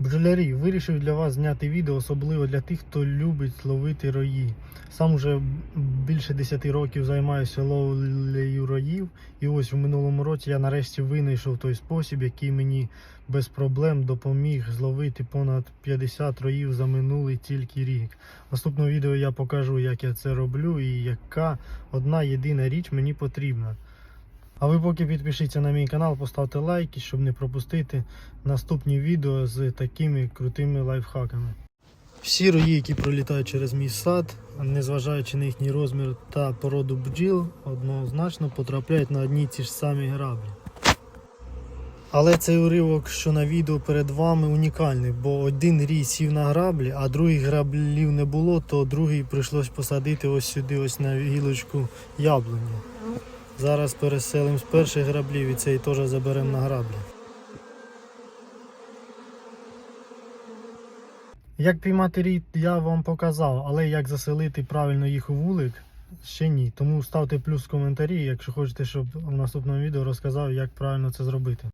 Бджолярі, вирішив для вас зняти відео, особливо для тих, хто любить ловити рої. Сам уже більше 10 років займаюся ловлею роїв, і ось в минулому році я нарешті винайшов той спосіб, який мені без проблем допоміг зловити понад 50 роїв за минулий тільки рік. В наступному відео я покажу, як я це роблю і яка одна єдина річ мені потрібна. А ви поки підпишіться на мій канал, поставте лайки, щоб не пропустити наступні відео з такими крутими лайфхаками. Всі рої, які пролітають через мій сад, незважаючи на їхній розмір та породу бджіл, однозначно потрапляють на одні ті ж самі граблі. Але цей уривок, що на відео перед вами, унікальний, бо один рій сів на граблі, а других граблів не було, то другий прийшлось посадити ось сюди, ось на гілочку яблуні. Зараз переселимо з перших граблів і цей теж заберемо на граблі. Як піймати рід, я вам показав, але як заселити правильно їх у вулик, ще ні. Тому ставте плюс в коментарі, якщо хочете, щоб в наступному відео розказав, як правильно це зробити.